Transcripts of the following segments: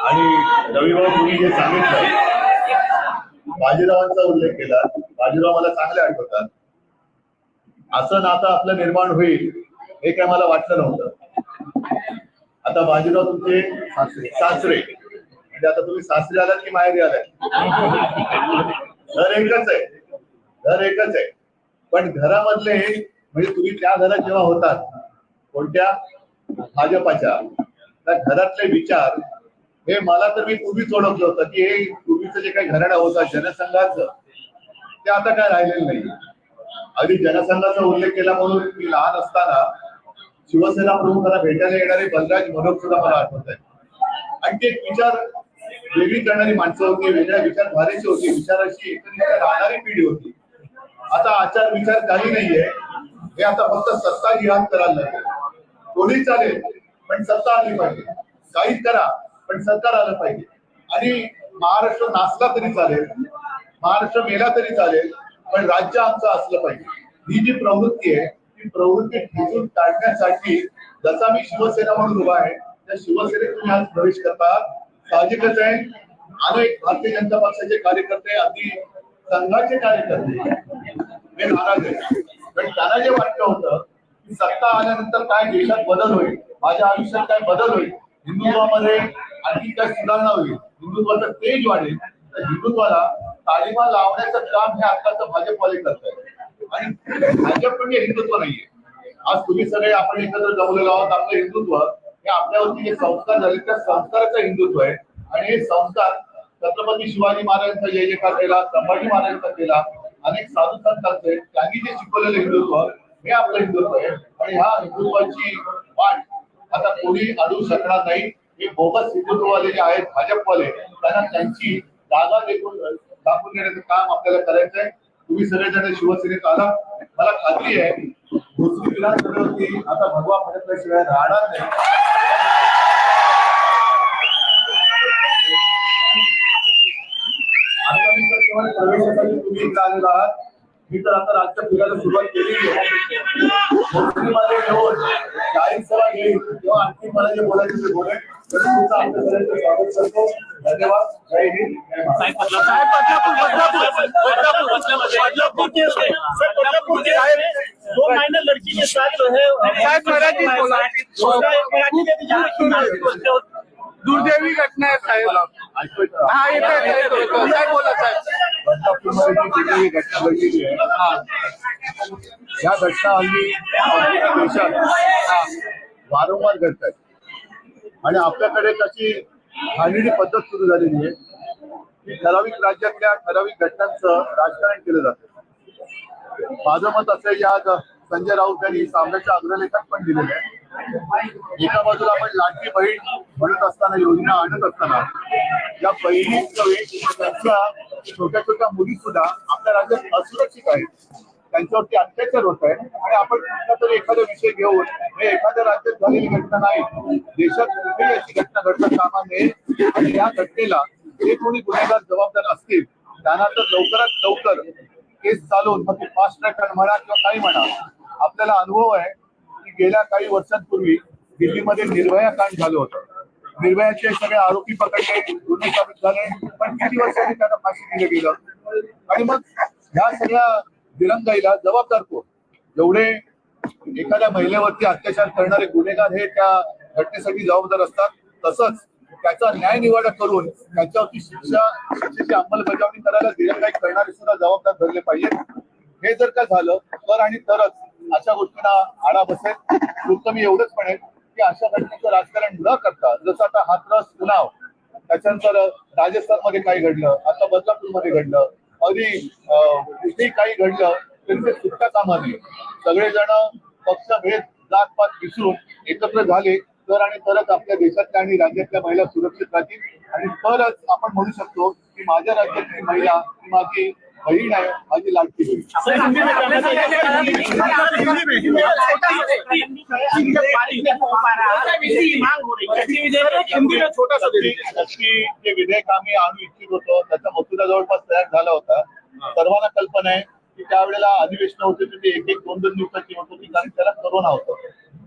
आणि रविभाऊ तुम्ही जे सांगितलं बाजीरावांचा उल्लेख केला बाजीराव मला चांगले आठवतात असं नातं आपलं निर्माण होईल हे काय मला वाटलं नव्हतं आता बाजीराव तुमचे सासरे म्हणजे आता तुम्ही सासरे आलात की माहेरी आलात घर एकच आहे घर एकच आहे पण घरामधले म्हणजे तुम्ही त्या घरात जेव्हा होतात कोणत्या? भाजपाच्या. त्या घरातले विचार हे मला तर मी पूर्वीच ओळखलं होतं की हे पूर्वीचं जे काही घराणं होता जनसंघाचं ते आता काय राहिलेलं नाही. अगदी जनसंघाचा उल्लेख केला म्हणून मी लहान असताना शिवसेना प्रमुखांना भेटायला येणारे बलराज मनोज सुद्धा मला आठवत आहे आणि ते विचार वेगळी करणारी माणसं होती वेगळ्या विचारधारेची होती विचाराची राहणारी पिढी होती. आता आचार विचार काही नाहीये. हे आता फक्त सत्ता जिहाद करायला लागेल. कोणी चालेल पण सत्ता आली पाहिजे. काहीच करा पण सरकार आलं पाहिजे. आणि महाराष्ट्र नाचला तरी चालेल महाराष्ट्र मेला तरी चालेल पण राज्य आमचं असलं पाहिजे. ही जी प्रवृत्ती आहे ती प्रवृत्ती ठेचून काढण्यासाठी जसा मी शिवसेना म्हणून उभा आहे त्या शिवसेनेत तुम्ही आज प्रवेश करता साहजिकच आहे अनेक भारतीय जनता पक्षाचे कार्यकर्ते अगदी संघाचे कार्यकर्ते हे नाराज आहे पण त्यांना जे वाटलं होतं सत्ता आल्यानंतर काय देशात बदल होईल? माझ्या आयुष्यात काय बदल होईल? हिंदुत्वामध्ये आणखी काय सुधारणा होईल? हिंदुत्वाचं तेज वाढेल. तर हिंदुत्वाला तालिमा लावण्याचं काम हे आताचं भाजपवाले करत आहे आणि भाजप म्हणजे हिंदुत्व नाहीये. आज तुम्ही सगळे आपण एकत्र जमलेलो आहोत. आपलं हिंदुत्व हे आपल्यावरती जे संस्कार झाले त्या संस्काराचं हिंदुत्व आहे. आणि हे संस्कार छत्रपती शिवाजी महाराजांचा जय जयकार केला संभाजी महाराजांचा केला अनेक साधू संतांचे त्यांनी जे शिकवलेलं हिंदुत्व हे आपलं हिंदुत्व आहे. आणि ह्या हिंदुत्वाची वाट. आता कोणी अडू शकणार नाही. हे बोगस हिंदुत्ववाले जे आहेत भाजपवाले त्यांना त्यांची जागा देखून दाखवून देण्याचं काम आपल्याला करायचं आहे तुम्ही सगळेजण शिवसेनेत आला. मला खात्री आहे दुसरी विधानसभेवरती आता भगवा फडकल्याशिवाय राहणार नाही. आता मी प्रवेशासाठी तुम्ही चालला आहात. मी तर आता राज्य फिरायला सुरुवात केलेली आहे मोसरीमध्ये घेऊन जाहीर सभा घेईन तेव्हा आणखी मला जे बोलायचे ते बोलेन तर तुमचं आमच्या सगळ्यांचं स्वागत करतो धन्यवाद जय हिंद जय महाराष्ट्र. साहेब बदलापूर बदलापूर बदलापूर बदलापूर के सर बदलापूर के दो माइनर लड़की के साथ जो है साहेब, मराठीत बोला. उसका एक मराठी में भी जहाँ की नागरिक होते हो दुर्दैवी घटना आहे साहेब ऐकतोय का? हा येतोय साहेब येतोय. साहेब बोला साहेब जी घटना घडलेली आहे या घटना हल्ली देशात वारंवार घडत आहेत आणि आपल्याकडे त्याची घाणेरडी पद्धत सुरू झालेली आहे की ठराविक राज्यातल्या ठराविक घटनांचं राजकारण केलं जातं माझं मत असं की आज संजय राऊत यांनी सामन्याच्या अग्रलेखात पण दिलेलं आहे एका बाजूला आपण लाडकी बहीण म्हणत असताना योजना आणत असताना या बहिणींच्या छोट्या छोट्या मुली सुद्धा आपल्या राज्यात असुरक्षित आहेत. त्यांच्यावरती अत्याचार होत आहे आणि आपण कुठला तरी एखादा विषय घेऊन हे एखाद्या राज्यात झालेली घटना नाही. देशात कुठेही अशी घटना घडता कामा नये आणि या घटनेला जे कोणी गुन्हेगार जबाबदार असतील त्यांना तर लवकरात लवकर केस चालवून मग फास्ट ट्रॅक म्हणा किंवा काही म्हणा आपल्याला अनुभव आहे. गेल्या काही वर्षांपूर्वी दिल्लीमध्ये निर्भया कांड झालं होतं. निर्भयाचे सगळे आरोपी पकडले गुन्हे साबित झाले पण किती वर्षांनी त्यांना फाशी दिलं गेलं? आणि मग ह्या सगळ्या दिरंगाईला जबाबदार कोण? जेवढे एखाद्या महिलेवरती अत्याचार करणारे गुन्हेगार हे त्या घटनेसाठी जबाबदार असतात. तसंच त्याचा न्याय निवाडा करून त्याच्यावरती शिक्षा शिक्षेची अंमलबजावणी करायला दिरंगाई करणारे सुद्धा जबाबदार धरले पाहिजेत. हे जर का झालं तर आणि तरच अशा गोष्टींना आळा बसेल. फक्त मी एवढंच म्हणेन की अशा घटनेचं राजकारण न करता जसं आता हातरस उन्हाव त्याच्यानंतर राजस्थानमध्ये काही घडलं आता बदलापूरमध्ये घडलं अगदी अं, काही घडलं तरी ते सुटता कामा नये सगळेजण पक्षभेद जातपात विसरून एकत्र झाले तर आणि तरच आपल्या देशातल्या आणि राज्यातल्या महिला सुरक्षित राहतील. आणि तरच आपण म्हणू शकतो की माझ्या राज्यातली महिला माझी बहीण आहे माझी लाडकी बहीण. जे विधेयक आम्ही आणू इच्छित होतो त्याचा मसुदा जवळपास तयार झाला होता. सर्वांना कल्पना आहे की त्यावेळेला अधिवेशन होते ते एक एक दोन दोन दिवसाची होत होती कारण त्याला करोना होतं.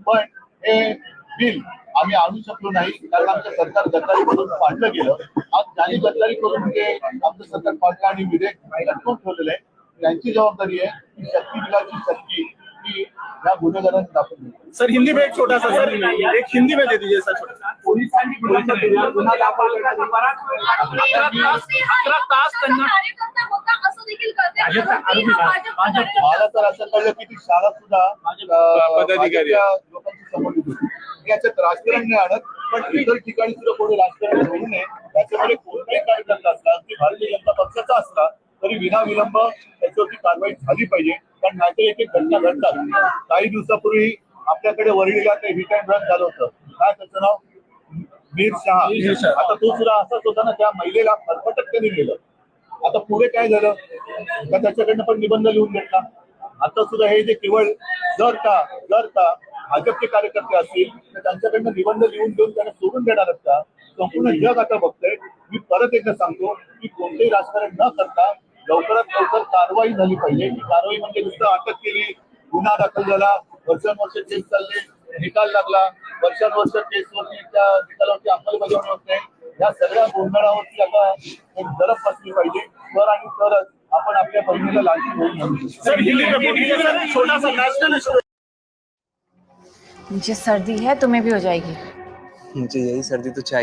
पण हे बिल आम्ही आणू शकलो नाही कारण आमचं सरकार गद्दारी करून पाडलं गेलं आज ज्यांनी गद्दारी करून ते आमचं सरकार पाडलं आणि विधेयक लटकून ठेवलेलं आहे त्यांची जबाबदारी आहे की शक्ती बिलाची शक्ती ही या गुन्हेगारांनी दाखवली सर हिंदी में एक छोटा सा सर एक हिंदी में दे दीजिए सर छोटा सा. पोलिसांनी गुन्हा गुन्हा. अकरा तास अकरा तास त्यांना कार्यकर्ता होता असं देखील करते भाजपचा आरोपी हा भाजप- भाजपचा कार्यकर्ता. मला तर असं कळलं की ती शाळा सुद्धा अं, पदाधिकारी. भाजपच्या लोकांशी संबंधित होती याच्यात राजकारण नाही आणत पण इतर ठिकाणी सुद्धा कोणी राजकारण होऊ नये याच्यामध्ये कोणताही कार्यकर्ता असला की भारतीय जनता पक्षाचा असला तरी विनाविलंब त्याच्यावरती कारवाई झाली पाहिजे. कारण नाहीतर एक एक घटना घडतात. काही दिवसापूर्वी आपल्याकडे वरळीला ते हिट अँड रन झालं होतं. काय त्याचं नाव? मीर शहा. आता तो सुद्धा असाच होता ना त्या महिलेला फरफटक त्यांनी लिहिलं आता पुढे काय झालं? का त्याच्याकडनं पण निबंध लिहून घेतला? आता सुद्धा हे जे केवळ जर का जर का भाजपचे कार्यकर्ते असतील तर त्यांच्याकडनं निबंध लिहून देऊन त्यांना सोडून देणार का? संपूर्ण जग आता बघतंय. मी परत एकदा सांगतो की कोणतेही राजकारण न करता लवकरात लवकर कारवाई झाली पाहिजे. ही कारवाई म्हणजे नुसतं अटक केली गुन्हा दाखल झाला वर्षानुवर्ष केस चालले निकाल लागला वर्षानुवर्ष केसवरती त्या निकालावरती अंमलबजावणी होत नाही. या सगळ्या गोंधळावरती आता एक जरब बसली पाहिजे. तर आणि तरच आपण आपल्या बहिणीला लालची होऊ मुझे सर्दी है तुम्हें भी हो जाएगी। मुझे यही सर्दी तो चाहिए।